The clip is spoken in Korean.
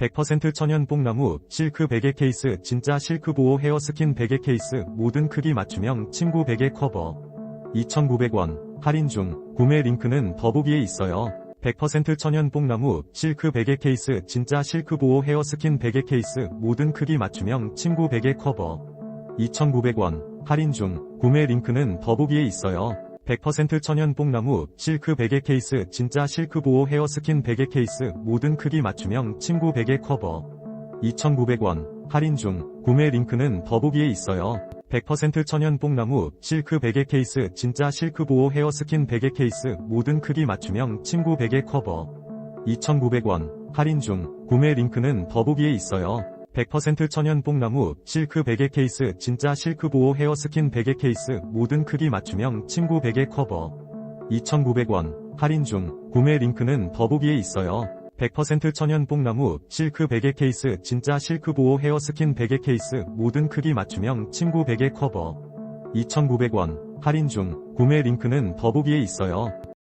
100% 천연 뽕나무 실크 베개 케이스 진짜 실크 보호 헤어 스킨 베개 케이스 모든 크기 맞춤형 침구 베개 커버. 2,900원. 할인 중. 구매 링크는 더보기에 있어요. 100% 천연 뽕나무 실크 베개 케이스 진짜 실크 보호 헤어 스킨 베개 케이스 모든 크기 맞춤형 침구 베개 커버. 2,900원. 할인 중. 구매 링크는 더보기에 있어요. 100% 천연 뽕나무 실크 베개 케이스 진짜 실크 보호 헤어 스킨 베개 케이스 모든 크기 맞춤형 침구 베개 커버. 2,900원. 할인 중. 구매 링크는 더보기에 있어요. 100% 천연 뽕나무 실크 베개 케이스 진짜 실크 보호 헤어 스킨 베개 케이스 모든 크기 맞춤형 침구 베개 커버. 2,900원. 할인 중. 구매 링크는 더보기에 있어요. 100% 천연 뽕나무 실크 베개 케이스 진짜 실크 보호 헤어 스킨 베개 케이스 모든 크기 맞춤형 침구 베개 커버. 2,900원. 할인 중. 구매 링크는 더보기에 있어요. 100% 천연 뽕나무 실크 베개 케이스 진짜 실크 보호 헤어 스킨 베개 케이스 모든 크기 맞춤형 침구 베개 커버. 2,900원. 할인 중. 구매 링크는 더보기에 있어요.